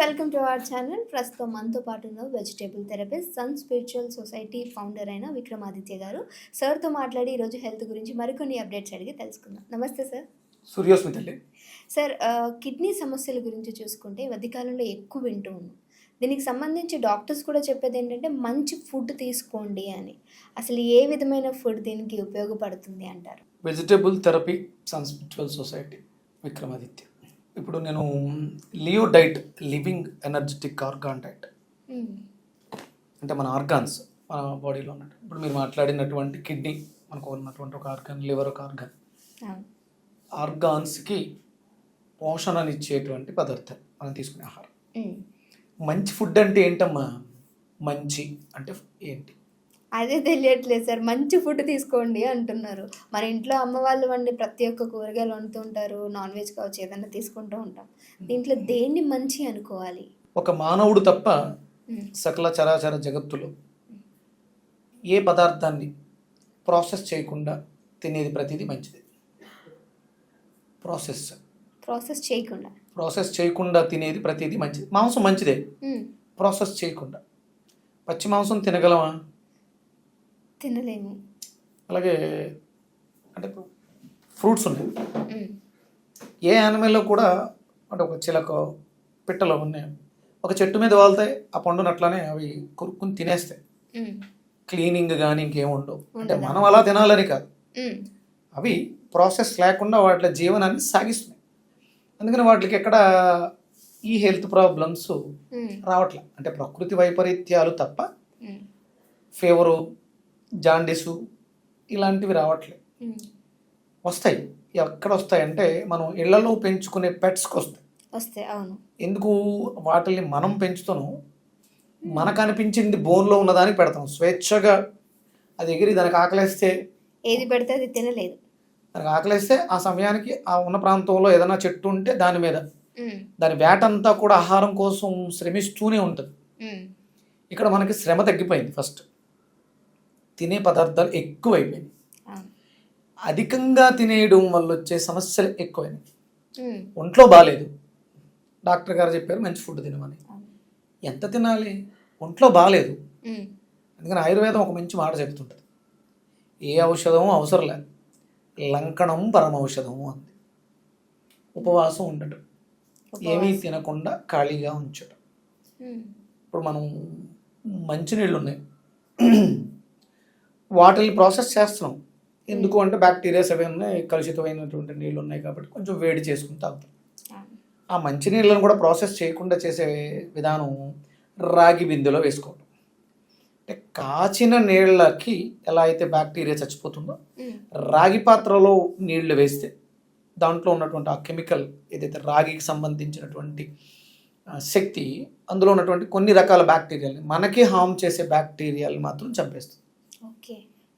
Welcome to our channel ప్రస్తుతం మనతో పాటు ఉన్న vegetable therapist sun spiritual society founder అయిన విక్రమాదిత్య గారు. సార్తో మాట్లాడి ఈరోజు హెల్త్ గురించి మరికొన్ని అప్డేట్స్ అడిగి తెలుసుకుందాం. నమస్తే సార్ సూర్యోస్మి తల్లి సార్ కిడ్నీ సమస్యల గురించి చూసుకుంటే ఈ మధ్యకాలంలో ఎక్కువ వింటూ ఉన్నాం. దీనికి సంబంధించి డాక్టర్స్ కూడా చెప్పేది ఏంటంటే మంచి ఫుడ్ తీసుకోండి అని. అసలు ఏ విధమైన ఫుడ్ దీనికి ఉపయోగపడుతుంది అంటారు? Vegetable therapy sun spiritual society Vikramaditya. ఇప్పుడు నేను Leo diet living energetic organ diet hmm. అంటే మన ఆర్గాన్స్ మన బాడీలో ఉన్నట్టు ఇప్పుడు మీరు మాట్లాడినటువంటి కిడ్నీ మనకు ఉన్నటువంటి ఒక ఆర్గాన్ లివర్ ఒక ఆర్గాన్. ఆర్గాన్స్కి పోషణనిచ్చేటువంటి పదార్థాలు మనం తీసుకునే ఆహారం మ్మ్. మంచి ఫుడ్ అంటే ఏంటమ్మా మంచి అంటే ఏంటి అదే తెలియట్లేదు సార్. మంచి ఫుడ్ తీసుకోండి అంటున్నారు. మన ఇంట్లో అమ్మ వాళ్ళు వండి ప్రతి ఒక్క కూరగాయలు వండుతుంటారు నాన్ వెజ్ కావచ్చు ఏదైనా తీసుకుంటూ ఉంటాం. దీంట్లో దేన్ని మంచి అనుకోవాలి? ఒక మానవుడు తప్ప. సకల చరాచర జగత్తులో ఏ పదార్థాన్ని ప్రాసెస్ చేయకుండా తినేది ప్రతిదీ మంచిది. ప్రాసెస్. ప్రాసెస్ చేయకుండా. ప్రాసెస్ చేయకుండా తినేది ప్రతిదీ మంచిది. మాంసం మంచిదే. ప్రాసెస్ చేయకుండా. పచ్చి మాంసం తినగలమా? తినలేము అలాగే అంటే ఫ్రూట్స్ ఉన్నాయి. ఏ యానిమల్లో కూడా అంటే ఒక చిలక పిట్టలో ఉన్నాయి ఒక చెట్టు మీద వాళ్తాయి ఆ పండును అట్లానే అవి కొరుక్కుని తినేస్తాయి. క్లీనింగ్ కానీ ఇంకేం ఉండవు అంటే? మనం అలా తినాలని కాదు. అవి ప్రాసెస్ లేకుండా వాటి జీవనాన్ని సాగిస్తున్నాయి అందుకని వాటికి ఎక్కడ ఈ హెల్త్ ప్రాబ్లమ్స్. రావట్లే అంటే ప్రకృతి వైపరీత్యాలు తప్ప. ఫీవరు జాండీసు ఇలాంటివి రావట్లే మ్మ్. వస్తాయి. ఎక్కడ వస్తాయంటే మనం ఇళ్ళలో పెంచుకునే పెట్స్కి వస్తాయి. వస్తే అవును. ఎందుకు వాటిని మనం పెంచుతాను మనకు అనిపించింది బోన్లో ఉన్నదానికి పెడతాం. స్వేచ్ఛగా అది ఎగిరి దానికి ఆకలేస్తే ఏది పెడితే అది తినలేదు. దానికి ఆకలేస్తే ఆ సమయానికి ఆ ఉన్న ప్రాంతంలో ఏదైనా చెట్టు ఉంటే దాని మీద. దాని వేటంతా కూడా ఆహారం కోసం శ్రమిస్తూనే ఉంటుంది. ఇక్కడ మనకి శ్రమ తగ్గిపోయింది ఫస్ట్. తినే పదార్థాలు ఎక్కువైపోయింది అవును. అధికంగా తినేయడం వల్ల వచ్చే సమస్యలు ఎక్కువైనాయి. ఒంట్లో బాగాలేదు డాక్టర్ గారు చెప్పారు మంచి ఫుడ్ తినమని. ఎంత తినాలి? ఒంట్లో బాగాలేదు. అందుకని ఆయుర్వేదం ఒక మంచి మాట చెప్తుంటుంది ఏ ఔషధము అవసరం లేదు. లంకణం పరమౌషధము అంది. ఉపవాసం ఉండటం. ఏమీ తినకుండా ఖాళీగా ఉంచడం. ఇప్పుడు మనం మంచినీళ్ళు ఉన్నాయి వాటిని ప్రాసెస్ చేస్తున్నాం. ఎందుకు అంటే బ్యాక్టీరియాస్ అవి ఉన్నాయి కలుషితమైనటువంటి నీళ్ళు ఉన్నాయి కాబట్టి కొంచెం వేడి చేసుకుని తాగుతాం. ఆ మంచినీళ్ళను కూడా ప్రాసెస్ చేయకుండా చేసే విధానం రాగి బిందెలో వేసుకోవడం అంటే కాచిన నీళ్ళకి ఎలా అయితే బ్యాక్టీరియా చచ్చిపోతుందో మ్మ్. రాగి పాత్రలో నీళ్ళు వేస్తే దాంట్లో ఉన్నటువంటి ఆ కెమికల్ ఏదైతే రాగికి సంబంధించినటువంటి శక్తి అందులో ఉన్నటువంటి కొన్ని రకాల బ్యాక్టీరియాలని మనకి హామ్ చేసే బ్యాక్టీరియాలు మాత్రం చంపేస్తుంది.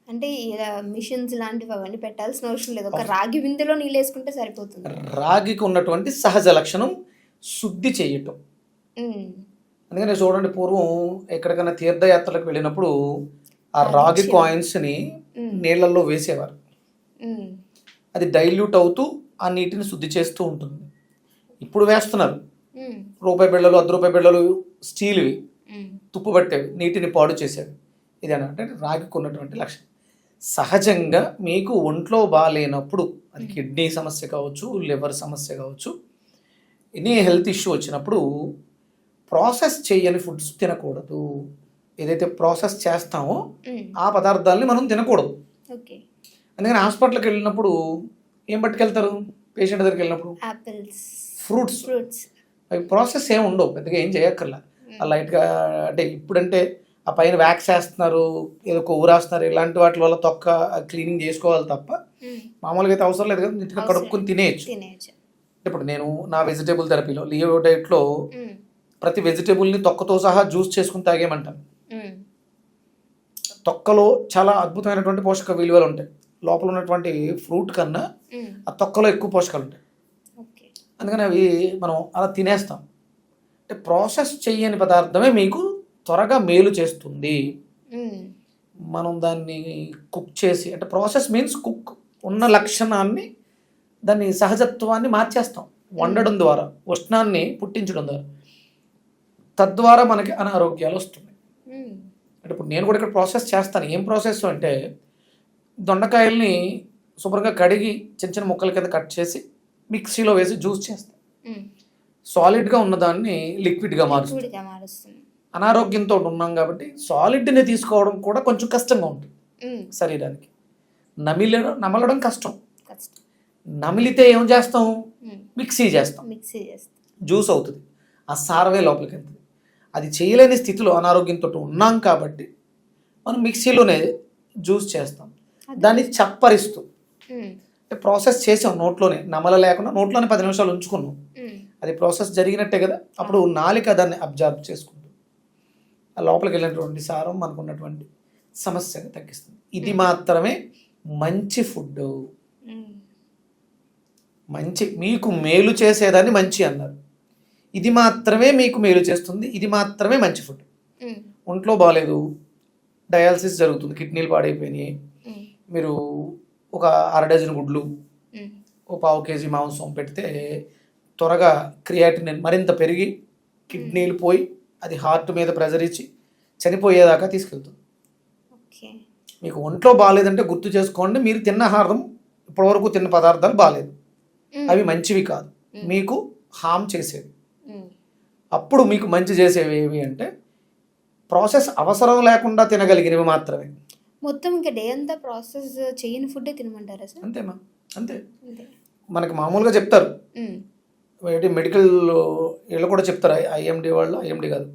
అంటే ఇలా మిషన్స్ లాంటివి అవన్నీ పెట్టాల్సిన అవసరం లేదు ఒక రాగి బిందెలో నీళ్ళు వేసుకుంటే సరిపోతుంది రాగికి ఉన్నటువంటి సహజ లక్షణం శుద్ధి చేయటం. అందుకని చూడండి పూర్వం ఎక్కడికైనా తీర్థయాత్రలకు వెళ్ళినప్పుడు ఆ రాగి కాయిన్స్ని. నీళ్ళల్లో వేసేవారు. అది డైల్యూట్ అవుతూ ఆ నీటిని శుద్ధి చేస్తూ ఉంటుంది ఇప్పుడు వేస్తున్నారు. రూపాయి బిళ్ళలు అర్ధ రూపాయి బిళ్ళలు స్టీల్వి. తుప్పు పట్టేవి నీటిని పాడు చేసేవి ఇది అంటే రాగికి ఉన్నటువంటి లక్షణం సహజంగా మీకు ఒంట్లో బాగాలేనప్పుడు అది కిడ్నీ సమస్య కావచ్చు లివర్ సమస్య కావచ్చు ఎనీ హెల్త్ ఇష్యూ వచ్చినప్పుడు ప్రాసెస్ చేయని ఫుడ్స్ తినకూడదు. ఏదైతే ప్రాసెస్ చేస్తామో. ఆ పదార్థాలని మనం తినకూడదు. అందుకని హాస్పిటల్కి వెళ్ళినప్పుడు ఏం పట్టుకెళ్తారు? పేషెంట్ దగ్గరికి వెళ్ళినప్పుడు? ఫ్రూట్స్. ఫ్రూట్స్. అవి ప్రాసెస్ ఏమి ఉండవు పెద్దగా ఏం చేయక్కర్లా. ఆ లైట్గా అంటే ఇప్పుడంటే ఆ పైన వ్యాక్స్ వేస్తున్నారు ఏదో కొవ్వు రాస్తున్నారు ఇలాంటి వాటి వల్ల తొక్క క్లీనింగ్ చేసుకోవాలి తప్ప మామూలుగా అయితే అవసరం లేదు కదా నీట్గా. కడుక్కొని తినేయచ్చు ఇప్పుడు నేను నా వెజిటేబుల్ థెరపీలో లియో డైట్లో. ప్రతి వెజిటేబుల్ని తొక్కతో సహా జ్యూస్ చేసుకుని తాగేమంటాను. తొక్కలో చాలా అద్భుతమైనటువంటి పోషక విలువలు ఉంటాయి లోపల ఉన్నటువంటి ఫ్రూట్ కన్నా. ఆ తొక్కలో ఎక్కువ పోషకాలు ఉంటాయి అందుకని అవి మనం అలా తినేస్తాం అంటే ప్రాసెస్ చెయ్యని పదార్థమే మీకు త్వరగా మేలు చేస్తుంది. మనం దాన్ని కుక్ చేసి అంటే ప్రాసెస్ మీన్స్ కుక్ ఉన్న లక్షణాన్ని దాన్ని సహజత్వాన్ని మార్చేస్తాం. వండడం ద్వారా ఉష్ణాన్ని పుట్టించడం ద్వారా. తద్వారా మనకి అనారోగ్యాలు వస్తున్నాయి. అంటే ఇప్పుడు నేను కూడా ఇక్కడ ప్రాసెస్ చేస్తాను. ఏం ప్రాసెస్ అంటే దొండకాయల్ని శుభ్రంగా కడిగి చిన్న చిన్న ముక్కల కింద కట్ చేసి మిక్సీలో వేసి జ్యూస్ చేస్తాను. సాలిడ్గా ఉన్నదాన్ని లిక్విడ్గా మారుస్తుంది. అనారోగ్యంతో ఉన్నాం కాబట్టి సాలిడ్ని తీసుకోవడం కూడా కొంచెం కష్టంగా ఉంటుంది శరీరానికి. నమిలడం నమలడం కష్టం. నమిలితే ఏం చేస్తాం? మిక్సీ చేస్తాం. మిక్సీ చేస్తాం. జ్యూస్ అవుతుంది. ఆ సారవే లోపలికి వెళ్తుంది. అది చేయలేని స్థితిలో అనారోగ్యంతో ఉన్నాం కాబట్టి మనం మిక్సీలోనే జ్యూస్ చేస్తాం. దాన్ని చప్పరిస్తూ. అంటే ప్రాసెస్ చేసాం నోట్లోనే. నమల లేకుండా నోట్లోనే పది నిమిషాలు ఉంచుకున్నాం. అది ప్రాసెస్ జరిగినట్టే కదా? అప్పుడు నాలిక దాన్ని అబ్జర్వ్ చేసుకుంటుంది ఆ లోపలికి వెళ్ళినటువంటి సారం మనకు ఉన్నటువంటి సమస్యను తగ్గిస్తుంది. ఇది మాత్రమే మంచి ఫుడ్ ఉమ్, మంచి మీకు మేలు చేసేదాన్ని మంచి అన్నారు. ఇది మాత్రమే మీకు మేలు చేస్తుంది ఇది మాత్రమే మంచి ఫుడ్. ఉమ్, ఒంట్లో బాగాలేదు డయాలసిస్ జరుగుతుంది కిడ్నీలు పాడైపోయినాయి. మీరు ఒక అర డజన్ గుడ్లు ఓ పావు కేజీ మాంసం పెడితే త్వరగా క్రియాటిన్ మరింత పెరిగి కిడ్నీలు పోయి అది హార్ట్ మీద ప్రెజర్ ఇచ్చి చనిపోయేదాకా తీసుకెళ్తుంది. ఓకే. మీకు ఒంట్లో బాగాలేదంటే గుర్తు చేసుకోండి మీరు తిన్న ఆహారం ఇప్పటివరకు తిన్న పదార్థాలు బాగాలేదు. అవి మంచివి కాదు. మీకు హామ్ చేసేవి. అప్పుడు మీకు మంచి చేసేవి ఏవి అంటే ప్రాసెస్ అవసరం లేకుండా తినగలిగినవి మాత్రమే. మొత్తం ఇంకా డే అంతా ప్రాసెస్ చేయని ఫుడ్డే తినమంటారా సార్? అంతేమా? అంతే. మనకి మామూలుగా చెప్తారు. ఏంటి మెడికల్ వీళ్ళు కూడా చెప్తారు ఐఎండి వాళ్ళు ఐఎండి కాదు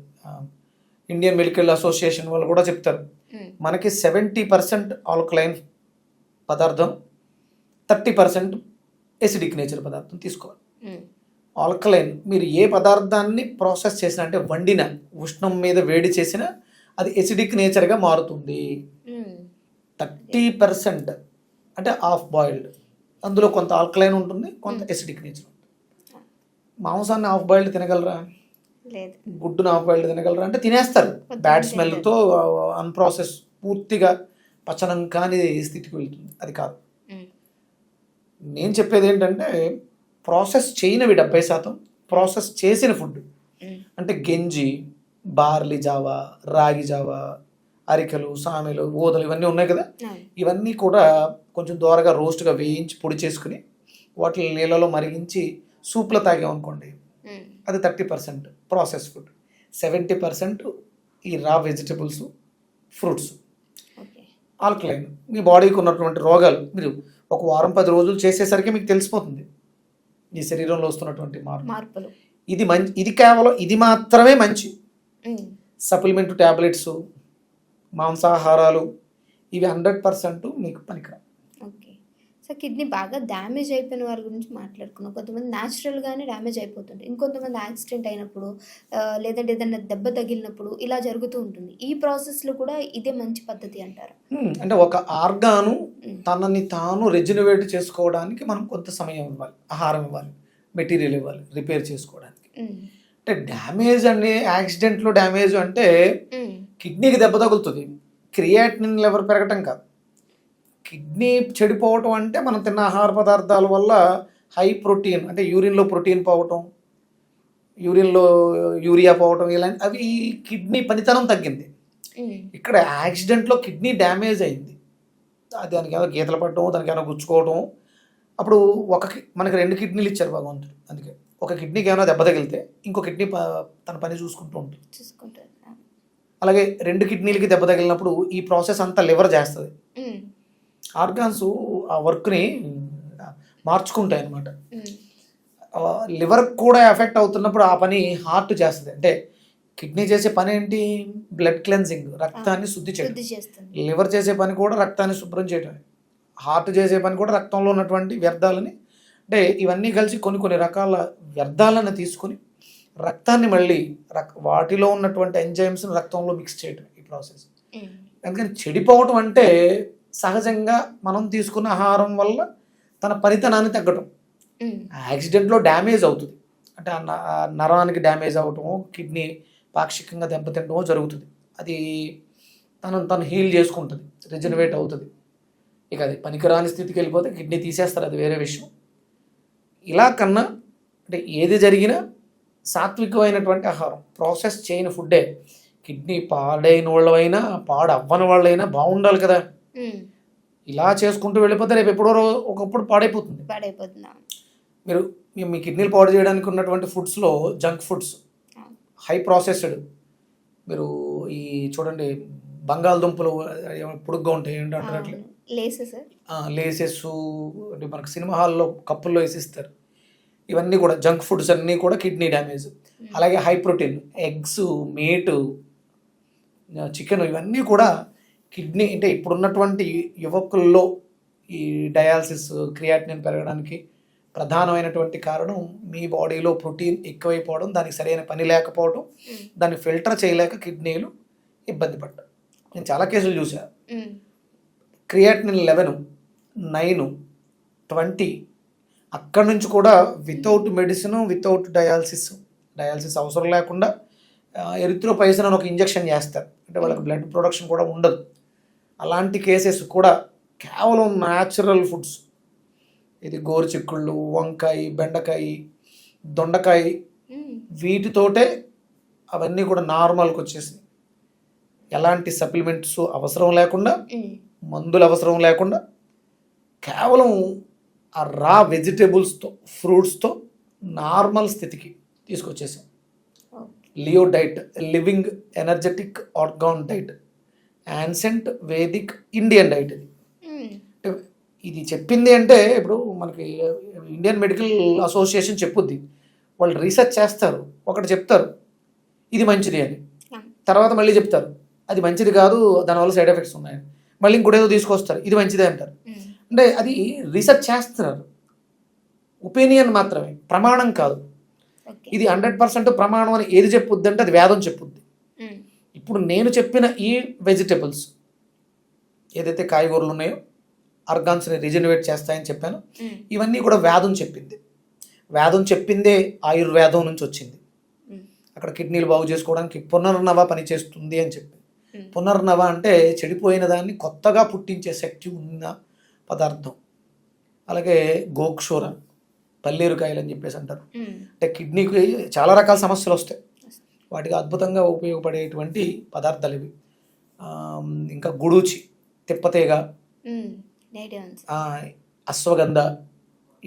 ఇండియన్ మెడికల్ అసోసియేషన్ వాళ్ళు కూడా చెప్తారు. ఉమ్, మనకి సెవెంటీ పర్సెంట్ ఆల్కలైన్ పదార్థం థర్టీ పర్సెంట్ ఎసిడిక్ నేచర్ పదార్థం తీసుకోవాలి. ఆల్కలైన్ మీరు ఏ పదార్థాన్ని ప్రాసెస్ చేసినా అంటే వండిన ఉష్ణం మీద వేడి చేసినా అది ఎసిడిక్ నేచర్గా మారుతుంది. థర్టీ పర్సెంట్ అంటే హాఫ్ బాయిల్డ్ అందులో కొంత ఆల్కలైన్ ఉంటుంది కొంత ఎసిడిక్ నేచర్ మాంసాన్ని హాఫ్ బాయిల్డ్ తినగలరా? గుడ్డును హాఫ్ బాయిల్డ్ తినగలరా? అంటే తినేస్తారు. బ్యాడ్ స్మెల్తో అన్ప్రాసెస్ పూర్తిగా పచనం కాని స్థితికి వెళ్తుంది. అది కాదు. నేను చెప్పేది ఏంటంటే ప్రాసెస్ చేయనివి డెబ్బై శాతం ప్రాసెస్ చేసిన ఫుడ్ అంటే గెంజి బార్లీ జావా రాగి జావా అరికెలు సామెలు ఊదలు ఇవన్నీ ఉన్నాయి కదా. ఇవన్నీ కూడా కొంచెం దోరగా రోస్ట్గా వేయించి పొడి చేసుకుని వాటిని నీళ్ళలో మరిగించి సూప్లో తాగామనుకోండి అది thirty percent process food. Seventy percent ఈ రా వెజిటబుల్స్ ఫ్రూట్స్. ఆల్కలైన్. మీ బాడీకి ఉన్నటువంటి రోగాలు మీరు ఒక వారం పది రోజులు చేసేసరికి మీకు తెలిసిపోతుంది. మీ శరీరంలో వస్తున్నటువంటి మార్పు. మార్పులు. ఇది మంచి ఇది కేవలం ఇది మాత్రమే మంచి. సప్లిమెంట్ ట్యాబ్లెట్స్ మాంసాహారాలు ఇవి హండ్రెడ్ పర్సెంట్ మీకు పనికిరా సో కిడ్నీ బాగా డ్యామేజ్ అయిపోయిన వారి గురించి మాట్లాడుకున్నాం. కొంతమంది న్యాచురల్గానే డ్యామేజ్ అయిపోతుంది ఇంకొంతమంది యాక్సిడెంట్ అయినప్పుడు లేదంటే ఏదైనా దెబ్బ తగిలినప్పుడు ఇలా జరుగుతూ ఉంటుంది. ఈ ప్రాసెస్లో కూడా ఇదే మంచి పద్ధతి అంటారు. అంటే ఒక ఆర్గాను తనని తాను రెజినవేట్ చేసుకోవడానికి మనం కొంత సమయం ఇవ్వాలి. ఆహారం ఇవ్వాలి. మెటీరియల్ ఇవ్వాలి. రిపేర్ చేసుకోవడానికి. అంటే డ్యామేజ్ అండి యాక్సిడెంట్లో డ్యామేజ్ అంటే కిడ్నీకి దెబ్బ తగులుతుంది. క్రియాటినిన్ లెవెల్ పెరగటం కాదు. కిడ్నీ చెడిపోవటం అంటే మనం తిన్న ఆహార పదార్థాల వల్ల హై ప్రోటీన్ అంటే యూరిన్లో ప్రోటీన్ పోవటం యూరిన్లో యూరియా పోవటం ఇలాంటి అవి కిడ్నీ పనితనం తగ్గింది. ఇక్కడ యాక్సిడెంట్లో కిడ్నీ డ్యామేజ్ అయింది. దానికి ఏదో గీతలు పడటం దానికి ఏమైనా గుచ్చుకోవటం. అప్పుడు ఒక మనకి రెండు కిడ్నీలు ఇచ్చారు భగవంతుడు అందుకే. ఒక కిడ్నీకి ఏమైనా దెబ్బ తగిలితే ఇంకో కిడ్నీ తన పని చూసుకుంటూ ఉంటుంది. చూసుకుంటారు అలాగే రెండు కిడ్నీలకి దెబ్బ తగిలినప్పుడు ఈ ప్రాసెస్ అంతా లివర్ చేస్తుంది. ఆర్గాన్స్ ఆ వర్క్ని మార్చుకుంటాయి అన్నమాట ఉమ్, లివర్ కూడా ఎఫెక్ట్ అవుతున్నప్పుడు ఆ పని హార్ట్ చేస్తుంది. అంటే కిడ్నీ చేసే పని ఏంటి? బ్లడ్ క్లెన్సింగ్ రక్తాన్ని శుద్ధి చేయడం. లివర్ చేసే పని కూడా రక్తాన్ని శుభ్రం చేయడమే హార్ట్ చేసే పని కూడా రక్తంలో ఉన్నటువంటి వ్యర్థాలని అంటే ఇవన్నీ కలిసి కొన్ని కొన్ని రకాల వ్యర్థాలను తీసుకొని రక్తాన్ని మళ్ళీ రక్ వాటిలో ఉన్నటువంటి ఎంజైమ్స్ని రక్తంలో మిక్స్ చేయడం ఈ ప్రాసెస్. అందుకని చెడిపోవటం అంటే సహజంగా మనం తీసుకున్న ఆహారం వల్ల తన పనితనాన్ని తగ్గటం. యాక్సిడెంట్లో డ్యామేజ్ అవుతుంది. అంటే నరానికి డ్యామేజ్ అవ్వటమో కిడ్నీ పాక్షికంగా దెబ్బతింటమో జరుగుతుంది. అది తనను తను హీల్ చేసుకుంటుంది. రిజనరేట్ అవుతుంది. ఇక అది పనికిరాని స్థితికి వెళ్ళిపోతే కిడ్నీ తీసేస్తారు. అది వేరే విషయం. ఇలా కన్నా అంటే ఏది జరిగినా సాత్వికమైనటువంటి ఆహారం. ప్రాసెస్ చేయని ఫుడ్డే. కిడ్నీ పాడైన వాళ్ళైనా పాడు అవ్వని వాళ్ళైనా బాగుండాలి కదా. ఇలా చేసుకుంటూ వెళ్ళిపోతే రేపు ఎప్పుడో ఒకప్పుడు పాడైపోతుంది. పాడైపోతుందా? మీరు మీ- కిడ్నీలు పాడు చేయడానికి ఉన్నటువంటి ఫుడ్స్లో జంక్ ఫుడ్స్. High processed. మీరు ఈ చూడండి బంగాళదుంపలు పొడుగ్గా ఉంటాయి ఏంటంటారు అట్లా. లేసెస్. అంటే మనకు సినిమా హాల్లో కప్పుల్లో వేసిస్తారు. ఇవన్నీ కూడా జంక్ ఫుడ్స్ అన్నీ కూడా కిడ్నీ డ్యామేజ్. అలాగే high protein eggs meat chicken ఇవన్నీ కూడా కిడ్నీ అంటే ఇప్పుడున్నటువంటి యువకుల్లో ఈ డయాలసిస్ క్రియాటినిన్ పెరగడానికి ప్రధానమైనటువంటి కారణం మీ బాడీలో ప్రోటీన్ ఎక్కువైపోవడం దానికి సరైన పని లేకపోవడం దాన్ని ఫిల్టర్ చేయలేక కిడ్నీలు ఇబ్బంది పడ్డాయి నేను చాలా కేసులు చూసా క్రియాటినిన్ లెవెన్ నైన్ ట్వంటీ అక్కడి నుంచి కూడా without medicine without dialysis dialysis అవసరం లేకుండా ఎరిత్రోపైసిన్ అని ఒక ఇంజెక్షన్ చేస్తారు. అంటే వాళ్ళకి బ్లడ్ ప్రొడక్షన్ కూడా ఉండదు. అలాంటి కేసెస్ కూడా కేవలం న్యాచురల్ ఫుడ్స్ ఇది గోరుచిక్కుళ్ళు వంకాయ బెండకాయ దొండకాయ వీటితోటే అవన్నీ కూడా నార్మల్కి వచ్చేసి ఎలాంటి సప్లిమెంట్స్ అవసరం లేకుండా మందులు అవసరం లేకుండా కేవలం ఆ రా వెజిటేబుల్స్తో ఫ్రూట్స్తో నార్మల్ స్థితికి తీసుకొచ్చేసాం. Leo diet living energetic organ diet. Ancient Vedic Indian diet ఇది. అంటే ఇది చెప్పింది అంటే ఇప్పుడు మనకి ఇండియన్ మెడికల్ అసోసియేషన్ చెప్పుద్ది. వాళ్ళు రీసెర్చ్ చేస్తారు ఒకటి చెప్తారు ఇది మంచిది అని. తర్వాత మళ్ళీ చెప్తారు అది మంచిది కాదు దానివల్ల సైడ్ ఎఫెక్ట్స్ ఉన్నాయని మళ్ళీ ఇంకోటి ఏదో తీసుకొస్తారు ఇది మంచిదే అంటారు. ఉమ్, అంటే అది రీసెర్చ్ చేస్తున్నారు. ఒపీనియన్ మాత్రమే ప్రమాణం కాదు. ఇది హండ్రెడ్ పర్సెంట్ ప్రమాణం అని ఏది చెప్పుద్ది అంటే అది వేదం చెప్పుద్ది. ఇప్పుడు నేను చెప్పిన ఈ వెజిటబుల్స్ ఏదైతే కాయగూరలు ఉన్నాయో ఆర్గాన్స్ని రిజనరేట్ చేస్తాయని చెప్పాను. ఇవన్నీ కూడా వేదం చెప్పింది. వేదం చెప్పిందే ఆయుర్వేదం నుంచి వచ్చింది. అక్కడ కిడ్నీలు బాగు చేసుకోవడానికి పునర్నవ పనిచేస్తుంది అని చెప్పి. ఉమ్, పునర్నవ అంటే చెడిపోయిన దాన్ని కొత్తగా పుట్టించే శక్తి ఉన్న పదార్థం. అలాగే గోక్షూర పల్లేరుకాయలు అని చెప్పేసి అంటారు. అంటే కిడ్నీకి చాలా రకాల సమస్యలు వస్తాయి. వాటికి అద్భుతంగా ఉపయోగపడేటువంటి పదార్థాలు ఇవి ఇంకా గుడూచి తిప్పతీగ అశ్వగంధ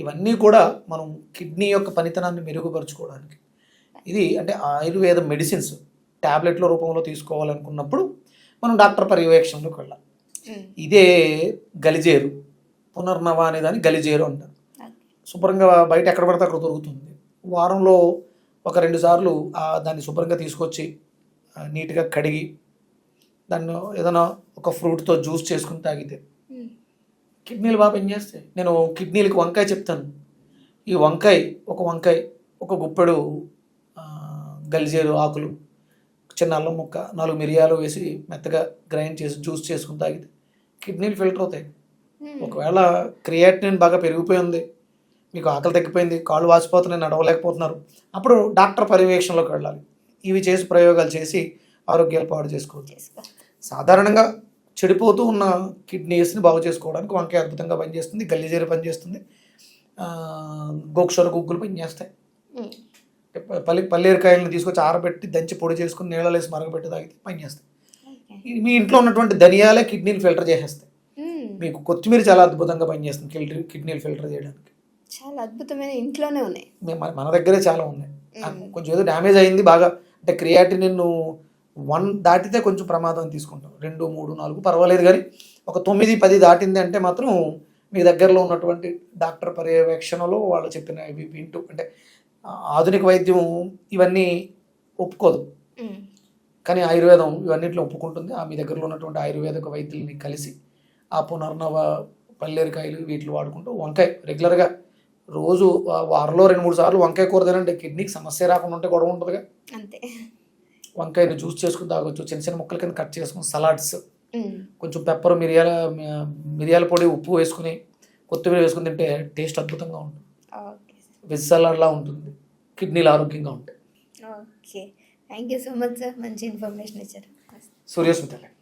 ఇవన్నీ కూడా మనం కిడ్నీ యొక్క పనితనాన్ని మెరుగుపరుచుకోవడానికి. ఇది అంటే ఆయుర్వేద మెడిసిన్స్ ట్యాబ్లెట్ల రూపంలో తీసుకోవాలనుకున్నప్పుడు మనం డాక్టర్ పర్యవేక్షణలోకి వెళ్ళాలి. ఇదే గలిజేరు. పునర్నవ అనే దాన్ని గలిజేరు అంటారు. శుభ్రంగా బయట ఎక్కడ పడితే అక్కడ దొరుకుతుంది. వారంలో ఒక రెండు సార్లు దాన్ని శుభ్రంగా తీసుకొచ్చి నీట్గా కడిగి దాన్ని ఏదైనా ఒక ఫ్రూట్తో జ్యూస్ చేసుకుని తాగితే. కిడ్నీలు బాగా పనిచేస్తాయి నేను కిడ్నీలకి వంకాయ చెప్తాను. ఈ వంకాయ ఒక వంకాయ ఒక గుప్పెడు గలిజేరు ఆకులు చిన్న అల్లం ముక్క నాలుగు మిరియాలు వేసి మెత్తగా గ్రైండ్ చేసి జ్యూస్ చేసుకుని తాగితే కిడ్నీలు ఫిల్టర్ అవుతాయి. ఒకవేళ క్రియాటినిన్ బాగా పెరిగిపోయి ఉంది మీకు ఆకలి తగ్గిపోయింది కాళ్ళు వాచిపోతున్నాయి నడవలేకపోతున్నారు. అప్పుడు డాక్టర్ పర్యవేక్షణలోకి వెళ్ళాలి. ఇవి చేసి ప్రయోగాలు చేసి ఆరోగ్యాలు పాడు చేసుకోవచ్చు చేసుకో. సాధారణంగా చెడిపోతూ ఉన్న కిడ్నీస్ని బాగు చేసుకోవడానికి వంకాయ అద్భుతంగా పనిచేస్తుంది గల్లిజీర పనిచేస్తుంది. గోక్షర గుగ్గులు పనిచేస్తాయి. పల్లి పల్లేరుకాయలను తీసుకొచ్చి ఆరబెట్టి దంచి పొడి చేసుకుని నీళ్ళలో వేసి మరగబెట్టి తాగితే పనిచేస్తాయి. మీ ఇంట్లో ఉన్నటువంటి ధనియాలే కిడ్నీలు ఫిల్టర్ చేసేస్తాయి. మీకు కొత్తిమీర చాలా అద్భుతంగా పనిచేస్తుంది కిడ్నీ కిడ్నీలు ఫిల్టర్ చేయడానికి. చాలా అద్భుతమైన ఇంట్లోనే ఉన్నాయి. మన దగ్గరే చాలా ఉన్నాయి. కొంచెం ఏదో డ్యామేజ్ అయింది బాగా. అంటే క్రియాటినిన్ వన్ దాటితే కొంచెం ప్రమాదం తీసుకుంటాం. రెండు మూడు నాలుగు పర్వాలేదు కానీ ఒక తొమ్మిది పది దాటింది అంటే మాత్రం మీ దగ్గరలో ఉన్నటువంటి డాక్టర్ పర్యవేక్షణలో వాళ్ళు చెప్పిన ఇవి వింటూ అంటే ఆధునిక వైద్యం ఇవన్నీ ఒప్పుకోదు. కానీ ఆయుర్వేదం ఇవన్నింటిలో ఒప్పుకుంటుంది. ఆ మీ దగ్గరలో ఉన్నటువంటి ఆయుర్వేదిక వైద్యుల్ని కలిసి ఆ పునర్నవ పల్లేరుకాయలు వీటిని వాడుకుంటూ వంకాయ రెగ్యులర్గా రోజు వారంలో రెండు మూడు సార్లు వంకాయ కూర తినండి. కిడ్నీకి సమస్య రాకుండా ఉంటే గొడవ ఉంటుందిగా. అంతే. వంకాయని జ్యూస్ చేసుకుని తాగొచ్చు. చిన్న చిన్న ముక్కల కింద కట్ చేసుకుని సలాడ్స్. కొంచెం పెప్పర్ మిరియాల మిరియాల పొడి ఉప్పు వేసుకుని కొత్తిమీర వేసుకుని తింటే టేస్ట్ అద్భుతంగా ఉంటుంది. వెజ్ సలాడ్లా ఉంటుంది. కిడ్నీలు ఆరోగ్యంగా ఉంటాయి. Okay. Thank you so much sir. మంచి ఇన్ఫర్మేషన్ ఇచ్చారు. సూర్యస్మిత